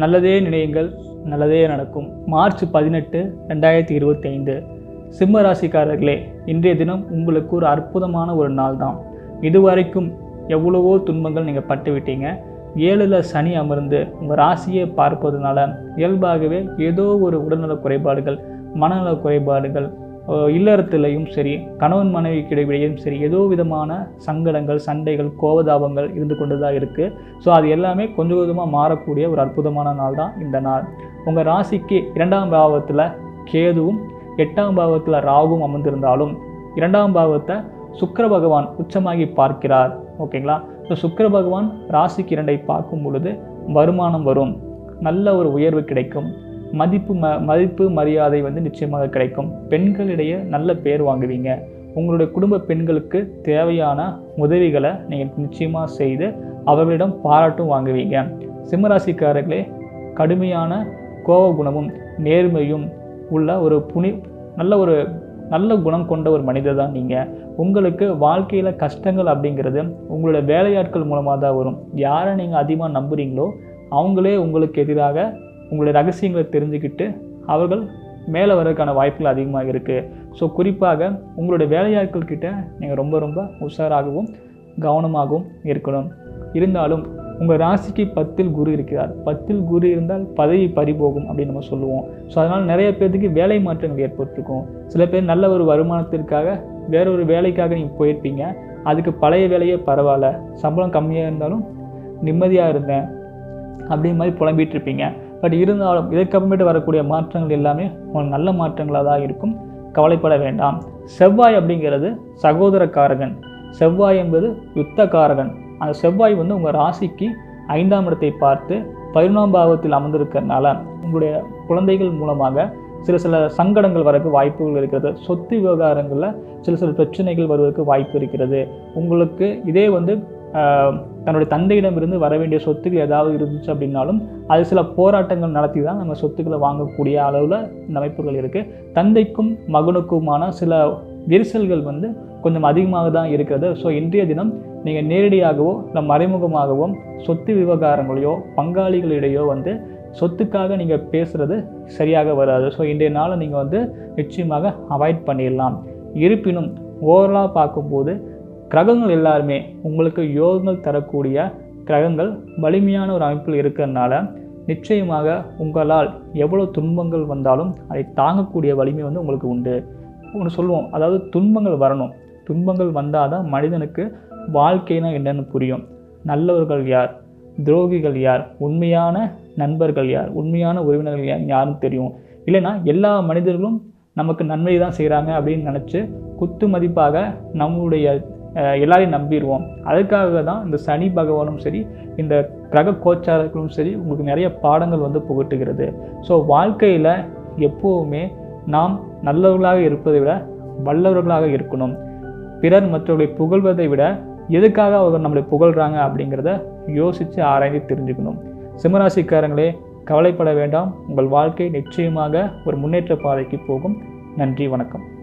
நல்லதே நினையுங்கள் நல்லதே நடக்கும். மார்ச் பதினெட்டு ரெண்டாயிரத்தி இருபத்தி ஐந்து சிம்ம ராசிக்காரர்களே இன்றைய தினம் உங்களுக்கு ஒரு அற்புதமான ஒரு நாள் தான். இதுவரைக்கும் எவ்வளவோ துன்பங்கள் நீங்கள் பட்டு விட்டீங்க ஏழில் சனி அமர்ந்து உங்கள் ராசியை பார்ப்பதுனால இயல்பாகவே ஏதோ ஒரு உடல்நல குறைபாடுகள் மனநல குறைபாடுகள் இல்லறத்திலையும் சரி கணவன் மனைவிக்கு இடையிலேயும் சரி ஏதோ விதமான சங்கடங்கள் சண்டைகள் கோபதாபங்கள் இருந்து கொண்டு தான் இருக்குது ஸோ அது எல்லாமே கொஞ்சம் கொஞ்சமாக மாறக்கூடிய ஒரு அற்புதமான நாள் தான் இந்த நாள். உங்கள் ராசிக்கு இரண்டாம் பாவத்தில் கேதுவும் எட்டாம் பாவத்தில் ராகுவும் அமர்ந்திருந்தாலும் இரண்டாம் பாவத்தை சுக்கர பகவான் உச்சமாகி பார்க்கிறார். ஓகேங்களா? ஸோ சுக்கர பகவான் ராசிக்கு இரண்டை பார்க்கும் பொழுது வருமானம் வரும். நல்ல ஒரு உயர்வு கிடைக்கும். மதிப்பு ம மதிப்பு மரியாதை வந்து நிச்சயமாக கிடைக்கும். பெண்களிடையே நல்ல பேர் வாங்குவீங்க. உங்களுடைய குடும்ப பெண்களுக்கு தேவையான உதவிகளை நீங்கள் நிச்சயமாக செய்து அவர்களிடம் பாராட்டும் வாங்குவீங்க. சிம்மராசிக்காரர்களே கடுமையான கோப குணமும் நேர்மையும் உள்ள ஒரு புனி நல்ல ஒரு நல்ல குணம் கொண்ட ஒரு மனிதர் தான் நீங்கள் உங்களுக்கு வாழ்க்கையில் கஷ்டங்கள் அப்படிங்கிறது உங்களோட வேலையாட்கள் மூலமாக தான் வரும். யாரை நீங்கள் அதிகமாக நம்புகிறீங்களோ அவங்களே உங்களுக்கு எதிராக உங்களுடைய ரகசியங்களை தெரிஞ்சுக்கிட்டு அவர்கள் மேலே வர்றதுக்கான வாய்ப்புகள் அதிகமாக இருக்குது ஸோ குறிப்பாக உங்களுடைய வேலையாட்கள் கிட்ட நீங்கள் ரொம்ப ரொம்ப உஷாராகவும் கவனமாகவும் இருக்கணும். இருந்தாலும் உங்கள் ராசிக்கு பத்தில் குரு இருக்கிறார். பத்தில் குரு இருந்தால் பதவி பறிபோகும் அப்படின்னு நம்ம சொல்லுவோம். ஸோ அதனால் நிறைய பேர்த்துக்கு வேலை மாற்றங்கள் ஏற்பட்டிருக்கும். சில பேர் நல்ல ஒரு வருமானத்திற்காக வேற ஒரு வேலைக்காக நீங்கள் போயிருப்பீங்க. அதுக்கு பழைய வேலையே பரவாயில்ல. சம்பளம் கம்மியாக இருந்தாலும் நிம்மதியாக இருந்தேன். அப்படிங்கிற மாதிரி புலம்பிட்டு இருப்பீங்க. பட் இருந்தாலும் இதற்கப்புறமேட்டு வரக்கூடிய மாற்றங்கள் எல்லாமே உங்களுக்கு நல்ல மாற்றங்களாக தான் இருக்கும். கவலைப்பட வேண்டாம். செவ்வாய் அப்படிங்கிறது சகோதரக்காரகன். செவ்வாய் என்பது யுத்தக்காரகன். அந்த செவ்வாய் வந்து உங்கள் ராசிக்கு ஐந்தாம் இடத்தை பார்த்து பதினொன்றாம் பாவத்தில் அமர்ந்திருக்கிறதுனால உங்களுடைய குழந்தைகள் மூலமாக சில சில சங்கடங்கள் வரக்கு வாய்ப்புகள் இருக்கிறது. சொத்து விவகாரங்களில் சில சில பிரச்சனைகள் வருவதற்கு வாய்ப்பு இருக்கிறது. உங்களுக்கு இதே வந்து தன்னுடைய தந்தையிடமிருந்து வர வேண்டிய சொத்துக்கள் ஏதாவது இருந்துச்சு அப்படின்னாலும் அது சில போராட்டங்கள் நடத்தி தான் நம்ம சொத்துக்களை வாங்கக்கூடிய அளவில் இந்த அமைப்புகள் இருக்குது தந்தைக்கும் மகனுக்குமான சில விரிசல்கள் வந்து கொஞ்சம் அதிகமாக தான் இருக்கிறது. ஸோ இன்றைய தினம் நீங்கள் நேரடியாகவோ இல்லை மறைமுகமாகவோ சொத்து விவகாரங்களையோ பங்காளிகளிடையோ வந்து சொத்துக்காக நீங்கள் பேசுகிறது சரியாக வராது. ஸோ இன்றைய நாளை நீங்கள் வந்து நிச்சயமாக அவாய்ட் பண்ணிடலாம். இருப்பினும் ஓவரலாக பார்க்கும்போது கிரகங்கள் எல்லாருமே உங்களுக்கு யோகங்கள் தரக்கூடிய கிரகங்கள் வலிமையான ஒரு அமைப்பில் இருக்கிறதுனால நிச்சயமாக உங்களால் எவ்வளோ துன்பங்கள் வந்தாலும் அதை தாங்கக்கூடிய வலிமை வந்து உங்களுக்கு உண்டு. ஒன்று சொல்லுவோம் அதாவது துன்பங்கள் வரணும். துன்பங்கள் வந்தால் தான் மனிதனுக்கு வாழ்க்கைனா என்னென்னு புரியும். நல்லவர்கள் யார்? துரோகிகள் யார்? உண்மையான நண்பர்கள் யார்? உண்மையான உறவினர்கள் யார்? யாருன்னு தெரியும். இல்லைன்னா எல்லா மனிதர்களும் நமக்கு நன்மை தான் செய்கிறாங்க அப்படின்னு நினச்சி குத்து மதிப்பாக நம்மளுடைய எல்லாரையும் நம்பிடுவோம். அதுக்காக தான் இந்த சனி பகவானும் சரி இந்த கிரக கோச்சாரர்களும் சரி உங்களுக்கு நிறைய பாடங்கள் வந்து புகட்டுகிறது. ஸோ வாழ்க்கையில் எப்போவுமே நாம் நல்லவர்களாக இருப்பதை விட வல்லவர்களாக இருக்கணும். பிறர் மற்றவர்களை புகழ்வதை விட எதுக்காக அவங்க நம்மளை புகழ்கிறாங்க அப்படிங்கிறத யோசித்து ஆராய்ந்து தெரிஞ்சுக்கணும். சிம்மராசிக்காரங்களே கவலைப்பட வேண்டாம். உங்கள் வாழ்க்கை நிச்சயமாக ஒரு முன்னேற்ற பாதைக்கு போகும். நன்றி வணக்கம்.